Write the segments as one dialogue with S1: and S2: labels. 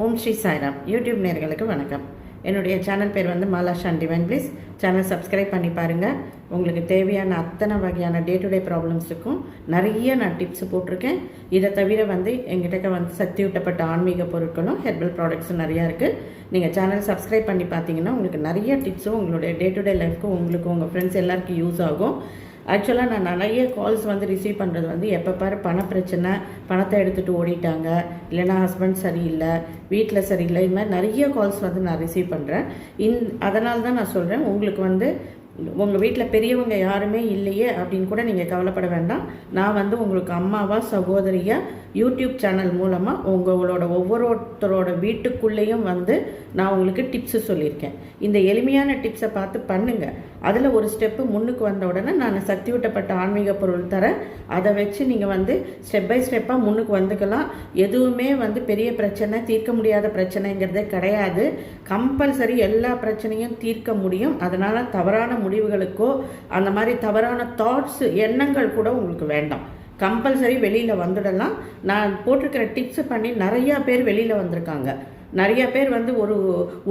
S1: ஓம் Sri Sairam. YouTube நேர்களுக்கு வணக்கம். என்னுடைய சேனல் பேர் வந்து Malashan divine please channel subscribe பண்ணி பாருங்கள் உங்களுக்கு தேவையான அத்தனை வகையான டே டு டே ப்ராப்ளம்ஸுக்கும் நிறைய நான் டிப்ஸ் போட்டிருக்கேன். இதை தவிர வந்து எங்கிட்ட வந்து சக்தி ஊட்டப்பட்ட ஆன்மீக பொருட்களும் ஹெர்பல் ப்ராடக்ட்ஸும் நிறையா இருக்குது நீங்கள் சேனல் சப்ஸ்கிரைப் பண்ணி பார்த்தீங்கன்னா உங்களுக்கு நிறைய டிப்ஸும் உங்களுடைய டே டு டே லைஃப்க்கு உங்களுக்கு உங்கள் ஃப்ரெண்ட்ஸ் எல்லாருக்கும் யூஸ் ஆகும். ஆக்சுவலாக நான் நிறைய கால்ஸ் வந்து ரிசீவ் பண்ணுறது வந்து எப்போ பாரு பண பிரச்சனை பணத்தை எடுத்துகிட்டு ஓடிட்டாங்க. இல்லைன்னா ஹஸ்பண்ட் சரியில்லை வீட்டில் சரியில்லை. இது மாதிரி நிறைய கால்ஸ் வந்து நான் ரிசீவ் பண்ணுறேன் இந் அதனால தான் நான் சொல்கிறேன் உங்களுக்கு வந்து உங்கள் வீட்டில் பெரியவங்க யாருமே இல்லையே அப்படின்னு கூட நீங்கள் கவலைப்பட வேண்டாம். நான் வந்து உங்களுக்கு அம்மாவாக சகோதரியாக யூடியூப் சேனல் மூலமாக உங்களோட ஒவ்வொருத்தரோட வீட்டுக்குள்ளேயும் வந்து நான் உங்களுக்கு டிப்ஸு சொல்லியிருக்கேன். இந்த எளிமையான டிப்ஸை பார்த்து பண்ணுங்கள் அதில் ஒரு ஸ்டெப்பு முன்னுக்கு வந்த உடனே நான் சக்தி ஊட்டப்பட்ட ஆன்மீக பொருள் தரேன். அதை வச்சு நீங்கள் வந்து ஸ்டெப் பை ஸ்டெப்பாக முன்னுக்கு வந்துக்கலாம். எதுவுமே வந்து பெரிய பிரச்சனை தீர்க்க முடியாத பிரச்சனைங்கிறதே கிடையாது. கம்பல்சரி எல்லா பிரச்சனையும் தீர்க்க முடியும். அதனால் தவறான முடிவுகளுக்கோ அந்த மாதிரி தவறான தாட்ஸ் எண்ணங்கள் கூட உங்களுக்கு வேண்டாம். கம்பல்சரி வெளியில் வந்துடலாம். நான் போட்டிருக்கிற டிப்ஸ் பண்ணி நிறையா பேர் வெளியில் வந்திருக்காங்க. நிறைய பேர் வந்து ஒரு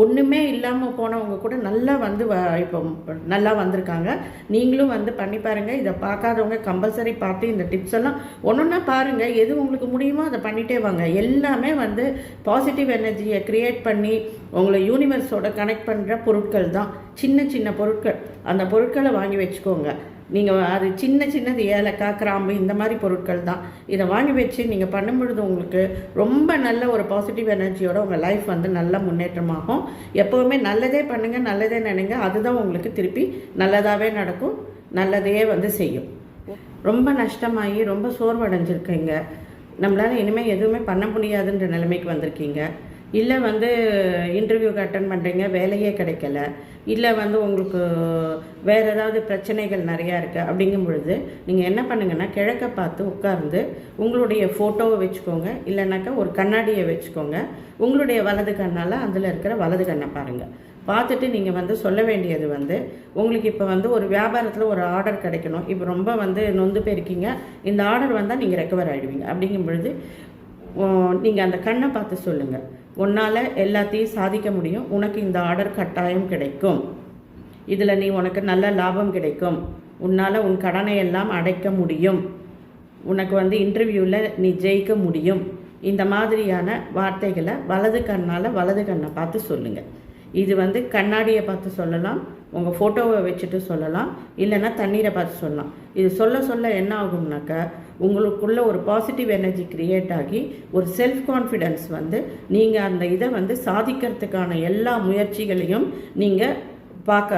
S1: ஒன்றுமே இல்லாமல் போனவங்க கூட நல்லா வந்து இப்போ நல்லா வந்திருக்காங்க. நீங்களும் வந்து பண்ணி பாருங்கள் இதை பார்க்காதவங்க கம்பல்சரி பார்த்து இந்த டிப்ஸ் எல்லாம் ஒன்று பாருங்கள் எது உங்களுக்கு முடியுமோ அதை பண்ணிகிட்டே வாங்க. எல்லாமே வந்து பாசிட்டிவ் எனர்ஜியை க்ரியேட் பண்ணி உங்களை யூனிவர்ஸோட கனெக்ட் பண்ணுற பொருட்கள் தான். சின்ன சின்ன பொருட்கள். அந்த பொருட்களை வாங்கி வச்சுக்கோங்க. நீங்கள் அது சின்ன சின்னது ஏலக்காய் கிராம்பு இந்த மாதிரி பொருட்கள் தான். இதை வாங்கி வச்சு நீங்கள் பண்ணும் பொழுது உங்களுக்கு ரொம்ப நல்ல ஒரு பாசிட்டிவ் எனர்ஜியோட உங்கள் லைஃப் வந்து நல்ல முன்னேற்றமாகும். எப்போவுமே நல்லதே பண்ணுங்கள் நல்லதே நினைங்க. அதுதான் உங்களுக்கு திருப்பி நல்லதாகவே நடக்கும் நல்லதையே வந்து செய்யும். ரொம்ப நஷ்டமாகி ரொம்ப சோர்வடைஞ்சிருக்கீங்க. நம்மளால் இனிமேல் எதுவுமே பண்ண முடியாதுன்ற நிலைமைக்கு வந்திருக்கீங்க. இல்லை வந்து இன்டர்வியூக்கு அட்டன் பண்ணுறீங்க வேலையே கிடைக்கல. இல்லை வந்து உங்களுக்கு வேறு ஏதாவது பிரச்சனைகள் நிறையா இருக்குது அப்படிங்கும் பொழுது நீங்கள் என்ன பண்ணுங்கன்னா கிழக்க பார்த்து உட்கார்ந்து உங்களுடைய ஃபோட்டோவை வச்சுக்கோங்க. இல்லைனாக்கா ஒரு கண்ணாடியை வச்சுக்கோங்க. உங்களுடைய வலது கண்ணால் அதில் இருக்கிற வலது கண்ணை பாருங்கள் பார்த்துட்டு நீங்கள் வந்து சொல்ல வேண்டியது வந்து உங்களுக்கு இப்போ வந்து ஒரு வியாபாரத்தில் ஒரு ஆர்டர் கிடைக்கணும். இப்போ ரொம்ப வந்து நொந்து போயிருக்கீங்க. இந்த ஆர்டர் வந்தால் நீங்கள் ரெக்கவர் ஆகிடுவீங்க அப்படிங்கும் பொழுது நீங்கள் அந்த கண்ணை பார்த்து சொல்லுங்கள் உன்னால் எல்லாத்தையும் சாதிக்க முடியும். உனக்கு இந்த ஆர்டர் கட்டாயம் கிடைக்கும். இதில் நீ உனக்கு நல்ல லாபம் கிடைக்கும். உன்னால் உன் கடனை எல்லாம் அடைக்க முடியும். உனக்கு வந்து இன்டர்வியூவில் நீ ஜெயிக்க முடியும். இந்த மாதிரியான வார்த்தைகளை வலது கண்ணால் வலது கண்ணை பார்த்து சொல்லுங்கள் இது வந்து கண்ணாடியை பார்த்து சொல்லலாம். உங்கள் ஃபோட்டோவை வச்சுட்டு சொல்லலாம். இல்லைன்னா தண்ணீரை பார்த்து சொல்லலாம். இது சொல்ல சொல்ல என்ன ஆகும்னாக்கா உங்களுக்குள்ள ஒரு பாசிட்டிவ் எனர்ஜி க்ரியேட் ஆகி ஒரு செல்ஃப் கான்ஃபிடென்ஸ் வந்து நீங்கள் அந்த இதை வந்து சாதிக்கிறதுக்கான எல்லா முயற்சிகளையும் நீங்கள் பார்க்க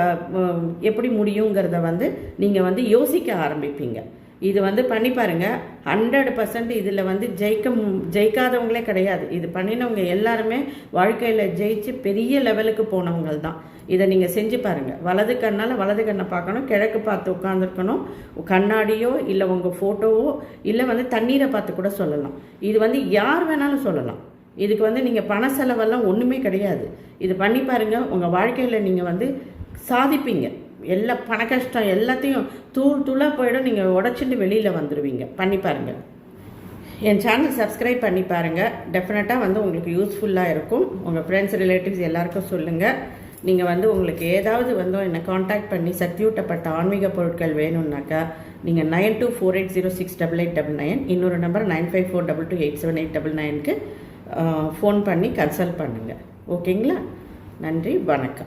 S1: எப்படி முடியுங்கிறத வந்து நீங்கள் வந்து யோசிக்க ஆரம்பிப்பீங்க. இது வந்து பண்ணி பாருங்கள் ஹண்ட்ரட் பர்சன்ட் இதில் வந்து ஜெயிக்க ஜெயிக்காதவங்களே கிடையாது. இது பண்ணினவங்க எல்லாருமே வாழ்க்கையில் ஜெயிச்சு பெரிய லெவலுக்கு போனவங்க தான். இதை நீங்கள் செஞ்சு பாருங்கள் வலது கண்ணால் வலது கண்ணை பார்க்கணும். கிழக்கு பார்த்து உட்காந்துருக்கணும் கண்ணாடியோ இல்லை உங்கள் ஃபோட்டோவோ இல்லை வந்து தண்ணீரை பார்த்து கூட சொல்லலாம். இது வந்து யார் வேணாலும் சொல்லலாம். இதுக்கு வந்து நீங்கள் பண செலவெல்லாம் ஒன்றுமே கிடையாது. இது பண்ணி பாருங்கள் உங்கள் வாழ்க்கையில் நீங்கள் வந்து சாதிப்பீங்க. எல்லா பண கஷ்டம் எல்லாத்தையும் தூள் தூளாக போயிடும். நீங்கள் உடச்சிட்டு வெளியில் வந்துடுவீங்க பண்ணி பாருங்கள் என் சேனல் சப்ஸ்கிரைப் பண்ணி பாருங்கள் டெஃபினட்டாக வந்து உங்களுக்கு யூஸ்ஃபுல்லாக இருக்கும். உங்கள் ஃப்ரெண்ட்ஸ் ரிலேட்டிவ்ஸ் எல்லாருக்கும் சொல்லுங்கள் நீங்கள் வந்து உங்களுக்கு ஏதாவது வந்து என்னை காண்டாக்ட் பண்ணி சக்தியூட்டப்பட்ட ஆன்மீக பொருட்கள் வேணும்னாக்கா நீங்கள் nine two four eight zero six double eight double nine இன்னொரு number nine five four double two eight seven eight double நைனுக்கு ஃபோன் பண்ணி கன்சல்ட் பண்ணுங்கள் ஓகேங்களா நன்றி. வணக்கம்.